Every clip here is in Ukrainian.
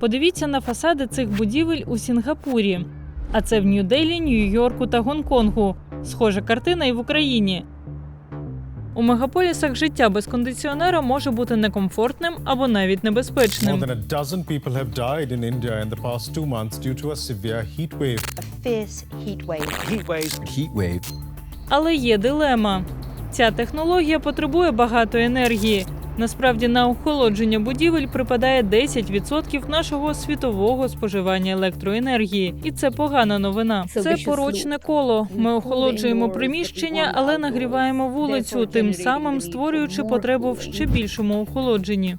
Подивіться на фасади цих будівель у Сінгапурі. А це в Нью-Делі, Нью-Йорку та Гонконгу. Схожа картина і в Україні. У мегаполісах життя без кондиціонера може бути некомфортним або навіть More небезпечним. than a dozen people have died in India in the past two months due to a severe heat wave. a fierce heat wave. heat wave. Але є дилема. Ця технологія потребує багато енергії. Насправді на охолодження будівель припадає 10% нашого світового споживання електроенергії, і це погана новина. Це порочне коло. Ми охолоджуємо приміщення, але нагріваємо вулицю, тим самим створюючи потребу в ще більшому охолодженні.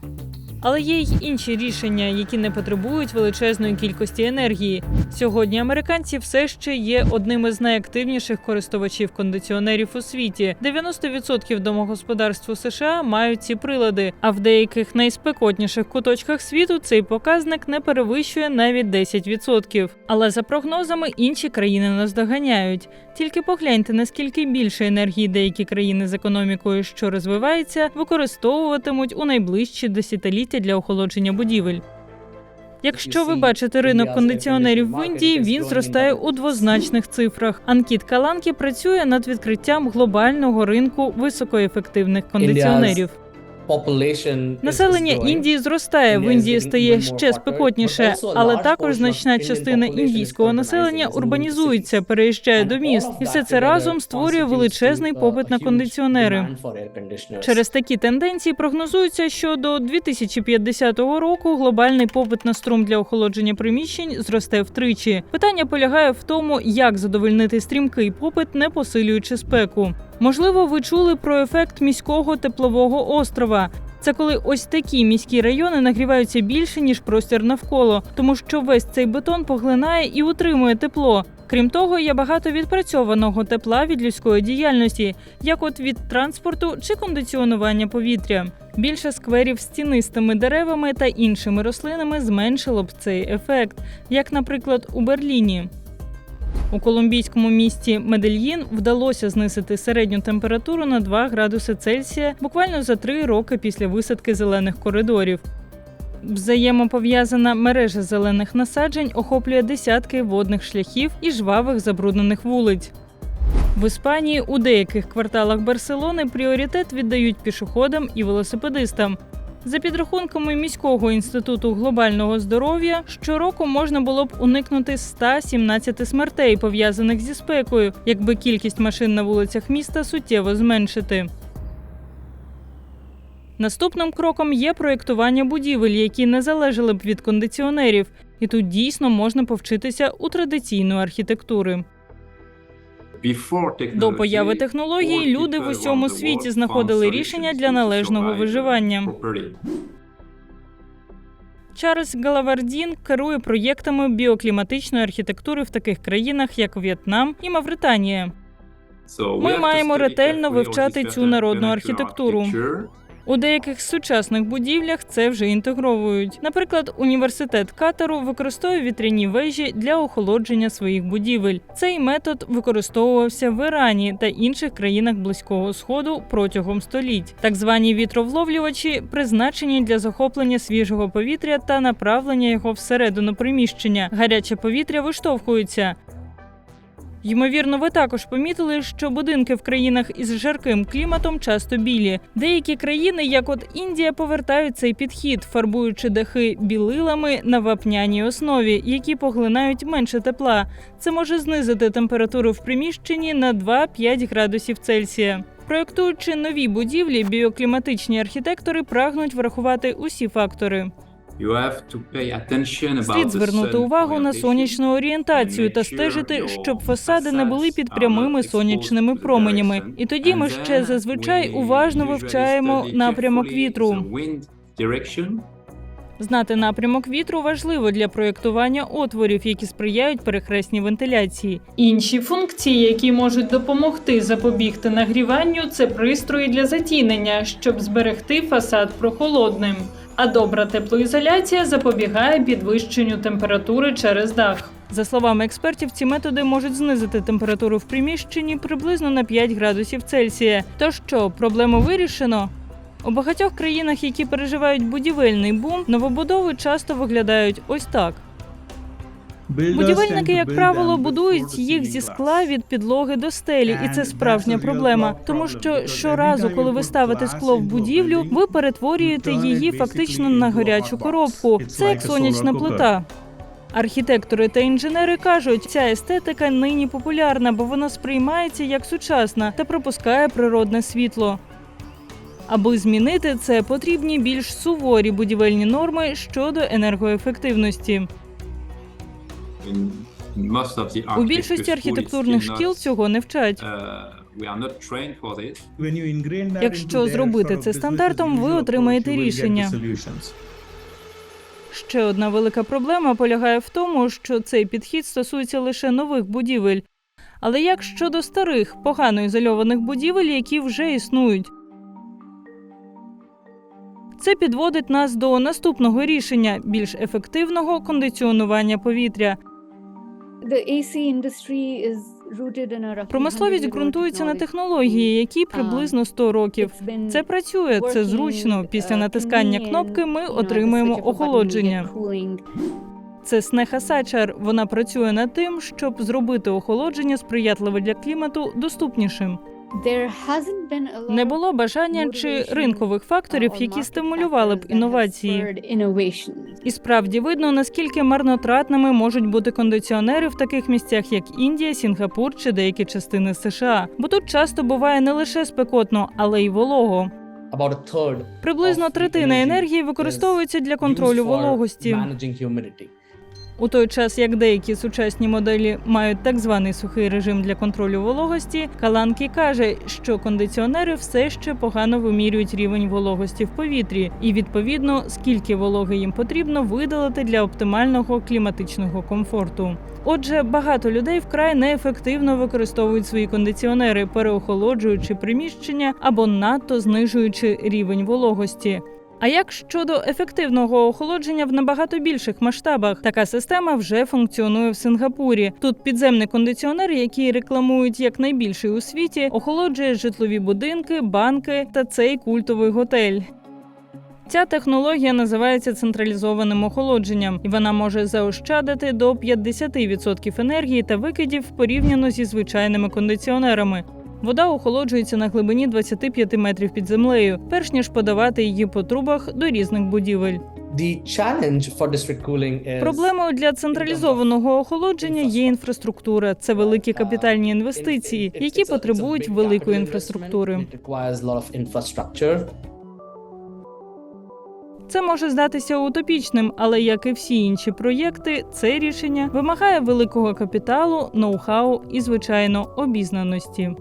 Але є й інші рішення, які не потребують величезної кількості енергії. Сьогодні американці все ще є одним із найактивніших користувачів кондиціонерів у світі. 90% домогосподарств у США мають ці прилади, а в деяких найспекотніших куточках світу цей показник не перевищує навіть 10%. Але за прогнозами інші країни нас доганяють. Тільки погляньте, наскільки більше енергії деякі країни з економікою, що розвивається, використовуватимуть у найближчі десятиліття для охолодження будівель. Якщо ви бачите ринок кондиціонерів в Індії, він зростає у двозначних цифрах. Анкіт Каланкі працює над відкриттям глобального ринку високоефективних кондиціонерів. Населення Індії зростає. В Індії стає ще спекотніше, але також значна частина індійського населення урбанізується, переїжджає до міст, і все це разом створює величезний попит на кондиціонери. Через такі тенденції прогнозується, що до 2050 року глобальний попит на струм для охолодження приміщень зросте втричі. Питання полягає в тому, як задовольнити стрімкий попит, не посилюючи спеку. Можливо, ви чули про ефект міського теплового острова. Це коли ось такі міські райони нагріваються більше ніж простір навколо, тому що весь цей бетон поглинає і утримує тепло. Крім того, є багато відпрацьованого тепла від людської діяльності, як от від транспорту чи кондиціонування повітря. Більше скверів з тінистими деревами та іншими рослинами зменшило б цей ефект, як, наприклад, у Берліні. У колумбійському місті Медельїн вдалося знизити середню температуру на 2 градуси Цельсія буквально за три роки після висадки зелених коридорів. Взаємопов'язана мережа зелених насаджень охоплює десятки водних шляхів і жвавих забруднених вулиць. В Іспанії у деяких кварталах Барселони пріоритет віддають пішоходам і велосипедистам. За підрахунками міського інституту глобального здоров'я, щороку можна було б уникнути 117 смертей, пов'язаних зі спекою, якби кількість машин на вулицях міста суттєво зменшити. Наступним кроком є проєктування будівель, які не залежали б від кондиціонерів, і тут дійсно можна повчитися у традиційної архітектури. До появи технологій люди в усьому світі знаходили рішення для належного виживання. Чарльз Галавардін керує проєктами біокліматичної архітектури в таких країнах, як В'єтнам і Мавританія. Ми маємо ретельно вивчати цю народну архітектуру. У деяких сучасних будівлях це вже інтегровують. Наприклад, університет Катару використовує вітряні вежі для охолодження своїх будівель. Цей метод використовувався в Ірані та інших країнах близького сходу протягом століть. Так звані вітровловлювачі призначені для захоплення свіжого повітря та направлення його всередину приміщення. Гаряче повітря виштовхується. Ймовірно, ви також помітили, що будинки в країнах із жарким кліматом часто білі. Деякі країни, як от Індія, повертають цей підхід, фарбуючи дахи білилами на вапняній основі, які поглинають менше тепла. Це може знизити температуру в приміщенні на 2-5 градусів Цельсія. Проєктуючи нові будівлі, біокліматичні архітектори прагнуть врахувати усі фактори. Слід звернути увагу на сонячну орієнтацію та стежити, щоб фасади не були під прямими сонячними променями. І тоді ми ще зазвичай уважно вивчаємо напрямок вітру. Знати напрямок вітру важливо для проєктування отворів, які сприяють перехресній вентиляції. Інші функції, які можуть допомогти запобігти нагріванню, це пристрої для затінення, щоб зберегти фасад прохолодним. А добра теплоізоляція запобігає підвищенню температури через дах. За словами експертів, ці методи можуть знизити температуру в приміщенні приблизно на 5 градусів Цельсія. То що, проблему вирішено? У багатьох країнах, які переживають будівельний бум, новобудови часто виглядають ось так. Будівельники, як правило, будують їх зі скла від підлоги до стелі, і це справжня проблема. Тому що щоразу, коли ви ставите скло в будівлю, ви перетворюєте її фактично на гарячу коробку. Це як сонячна плита. Архітектори та інженери кажуть, ця естетика нині популярна, бо вона сприймається як сучасна та пропускає природне світло. Аби змінити це, потрібні більш суворі будівельні норми щодо енергоефективності. У більшості архітектурних шкіл цього не вчать. Якщо зробити це стандартом, ви отримаєте рішення. Ще одна велика проблема полягає в тому, що цей підхід стосується лише нових будівель. Але як щодо старих, погано ізольованих будівель, які вже існують? Це підводить нас до наступного рішення більш ефективного кондиціонування повітря. Промисловість ґрунтується на технології, які приблизно 100 років. Це працює, це зручно. Після натискання кнопки ми отримуємо охолодження. Це Снеха Сачар. Вона працює над тим, щоб зробити охолодження сприятливе для клімату доступнішим. Не було бажання чи ринкових факторів, які стимулювали б інновації. І справді видно, наскільки марнотратними можуть бути кондиціонери в таких місцях, як Індія, Сінгапур чи деякі частини США. Бо тут часто буває не лише спекотно, але й волого. Приблизно третина енергії використовується для контролю вологості. У той час, як деякі сучасні моделі мають так званий сухий режим для контролю вологості, Каланкі каже, що кондиціонери все ще погано вимірюють рівень вологості в повітрі, і відповідно скільки вологи їм потрібно видалити для оптимального кліматичного комфорту. Отже, багато людей вкрай неефективно використовують свої кондиціонери, переохолоджуючи приміщення або надто знижуючи рівень вологості. А як щодо ефективного охолодження в набагато більших масштабах? Така система вже функціонує в Сингапурі. Тут підземний кондиціонер, який рекламують як найбільший у світі, охолоджує житлові будинки, банки та цей культовий готель. Ця технологія називається централізованим охолодженням, і вона може заощадити до 50% енергії та викидів порівняно зі звичайними кондиціонерами. Вода охолоджується на глибині 25 метрів під землею, перш ніж подавати її по трубах до різних будівель. Проблемою для централізованого охолодження є інфраструктура. Це великі капітальні інвестиції, які потребують великої інфраструктури. Це може здатися утопічним, але як і всі інші проєкти, це рішення вимагає великого капіталу, ноу-хау і, звичайно, обізнаності.